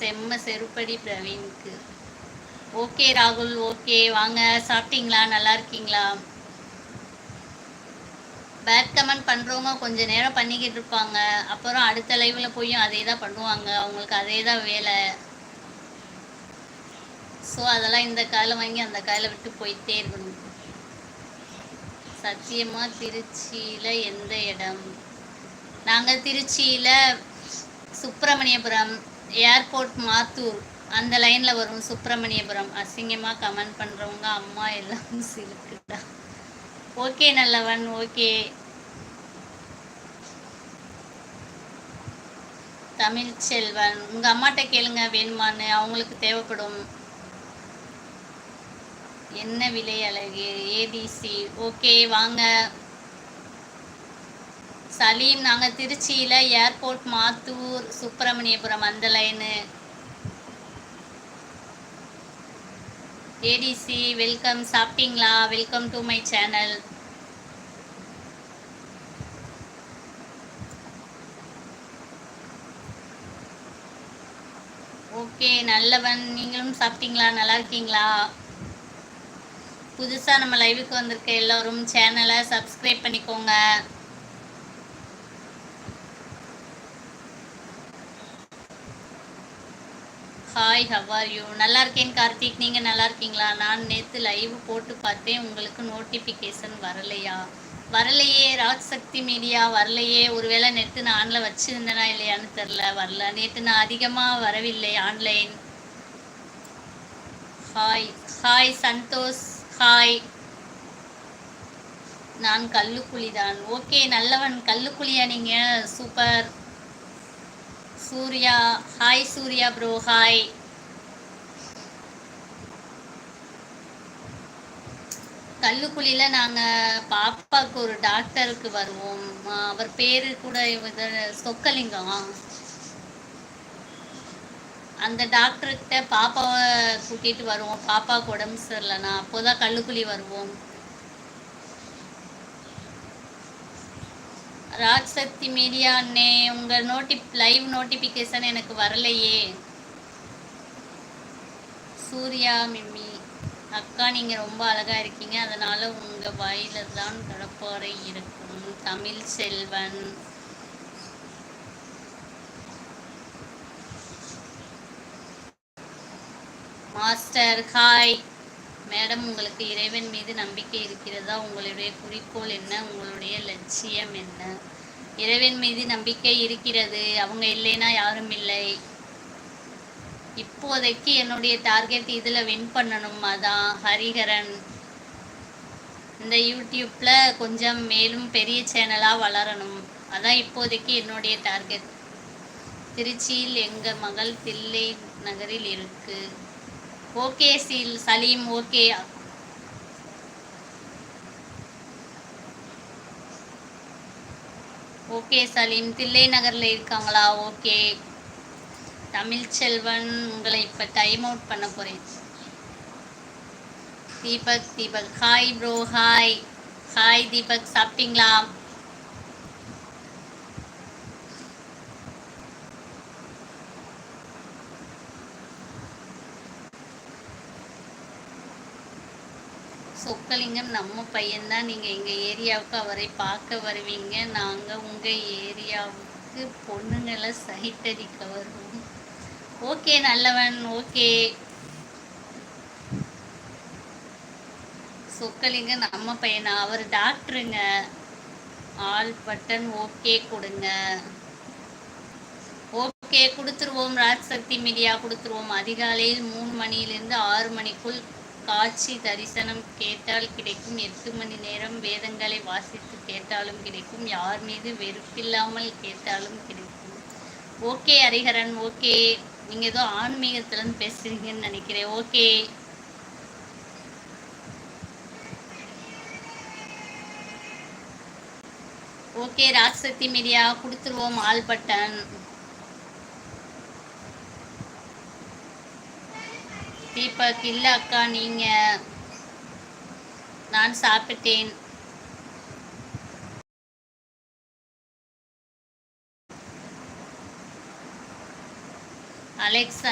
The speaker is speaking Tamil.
செம்ம செருப்படி பிரவீனுக்கு. ஓகே ராகுல் ஓகே. வாங்க சாப்பிட்டீங்களா? நல்லா இருக்கீங்களா? பேட் கமெண்ட் பண்ணுறவங்க கொஞ்சம் நேரம் பண்ணிக்கிட்டு இருப்பாங்க. அப்புறம் அடுத்த லைவில் போய் அதே தான் பண்ணுவாங்க. அவங்களுக்கு அதே தான் வேலை. ஸோ அதெல்லாம் இந்த காலம் வாங்கி அந்த காலை விட்டு போயிட்டே இருக்கணும். சத்தியமா திருச்சியில் எந்த இடம்? நாங்கள் திருச்சியில் சுப்பிரமணியபுரம். ஏர்போர்ட் மாத்தூர். அந்த லைனில் வரும் சுப்பிரமணியபுரம். அசிங்கமாக கமெண்ட் பண்ணுறவங்க அம்மா எல்லாம் சிலுக்குடா ஓகே நல்லவன் ஓகே. தமிழ் செல்வன் உங்கள் அம்மாட்ட கேளுங்க வேணுமான்னு. அவங்களுக்கு தேவைப்படும். என்ன விலை அழகு? ஏடிசி ஓகே வாங்க. சலீம் நாங்கள் திருச்சியில் ஏர்போர்ட் மாத்தூர் சுப்பிரமணியபுரம் அந்த லைனு ஏடிசி வெல்கம் சாப்பிட்டீங்களா? Welcome to my channel okay நல்லவன். நீங்களும் சாப்பிட்டீங்களா? நல்லா இருக்கீங்களா? புதுசாக நம்ம லைவுக்கு வந்திருக்க எல்லோரும் சேனலை சப்ஸ்கிரைப் பண்ணிக்கோங்க. ஹாய் ஹவ் யூ நல்லா இருக்கேன் கார்த்திக். நீங்கள் நல்லா இருக்கீங்களா? நான் நேற்று லைவ் போட்டு பார்த்தேன். உங்களுக்கு நோட்டிஃபிகேஷன் வரலையா? வரலையே ராஜ் சக்தி மீடியா வரலையே. ஒருவேளை நேற்று நான் ஆனில் வச்சுருந்தேனா இல்லையான்னு தெரில வரல. நேற்று நான் அதிகமாக வரவில்லை online hi hi Santhosh. Hi நான் கல்லுக்குழி தான் ஓகே நல்லவன் கல்லுக்குழியா நீங்கள் super Surya. Hi Surya bro hi கல்லுக்குழியில் நாங்கள் பாப்பாவுக்கு ஒரு டாக்டருக்கு வருவோம். அவர் பேர் கூட சொக்கலிங்கம். அந்த டாக்டர்கிட்ட பாப்பாவை கூட்டிகிட்டு வருவோம். பாப்பாவுக்கு உடம்பு சரியில்லைண்ணா அப்போதான் கல்லுக்குழி வருவோம். ராஜ் சக்தி மீடியா அண்ணே உங்கள் நோட்டி லைவ் நோட்டிஃபிகேஷன் எனக்கு வரலையே. சூர்யா மிம்மி. அக்கா நீங்கள் ரொம்ப அழகாக இருக்கீங்க. அதனால் உங்கள் வாயில தான் கடப்பாறை இருக்கும். Tamil Selvan. Master hi. Madam உங்களுக்கு இறைவன் மீது நம்பிக்கை இருக்கிறதா? உங்களுடைய குறிக்கோள் என்ன? உங்களுடைய லட்சியம் என்ன? இறைவன் மீது நம்பிக்கை இருக்கிறது. அவங்க இல்லைன்னா யாரும் இல்லை. இப்போதைக்கு என்னுடைய டார்கெட் இதில் வின் பண்ணணும். அதான் ஹரிஹரன். இந்த யூடியூப்பில் கொஞ்சம் மேலும் பெரிய சேனலாக வளரணும். அதான் இப்போதைக்கு என்னுடைய டார்கெட் திருச்சியில் எங்கள் மகள் தில்லை நகரில் இருக்குது ஓகே சீல் சலீம் ஓகே. ஓகே சலீம். தில்லை நகரில் இருக்காங்களா? ஓகே. தமிழ்ச்செல்வன் உங்களை இப்போ டைம் அவுட் பண்ண போகிறேன் Deepak Deepak. Hi bro hi hi Deepak சாப்பிட்டீங்களா? சொக்கலிங்கம் நம்ம பையன்தான். நீங்கள் எங்கள் ஏரியாவுக்கு அவரை பார்க்க வருவீங்க. நாங்கள் உங்கள் ஏரியாவுக்கு பொண்ணுங்களை சைட்டடிக்க வருவோம். ஓகே நல்லவன் ஓகே. சொக்கலிங்க நம்ம பையனா? அவர் டாக்டருங்க. ஆல் பட்டன் ஓகே கொடுங்க. ஓகே கொடுத்துருவோம். ராஜ் சக்தி மீடியா கொடுத்துருவோம். அதிகாலையில் மூணு மணியிலிருந்து ஆறு மணிக்குள் காட்சி தரிசனம் கேட்டால் கிடைக்கும். எட்டு மணி நேரம் வேதங்களை வாசித்து கேட்டாலும் கிடைக்கும். யார் மீது வெறுப்பில்லாமல் கேட்டாலும் கிடைக்கும். Okay Hariharan okay. நீங்கள் ஏதோ ஆன்மீகத்துலேருந்து பேசுறீங்கன்னு நினைக்கிறேன். ஓகே ஓகே ராஜ்சக்தி மீடியா கொடுத்துருவோம் ஆல் பட்டன். தீபக் இல்லை அக்கா நீங்கள் நான் சாப்பிட்டேன். Alexa.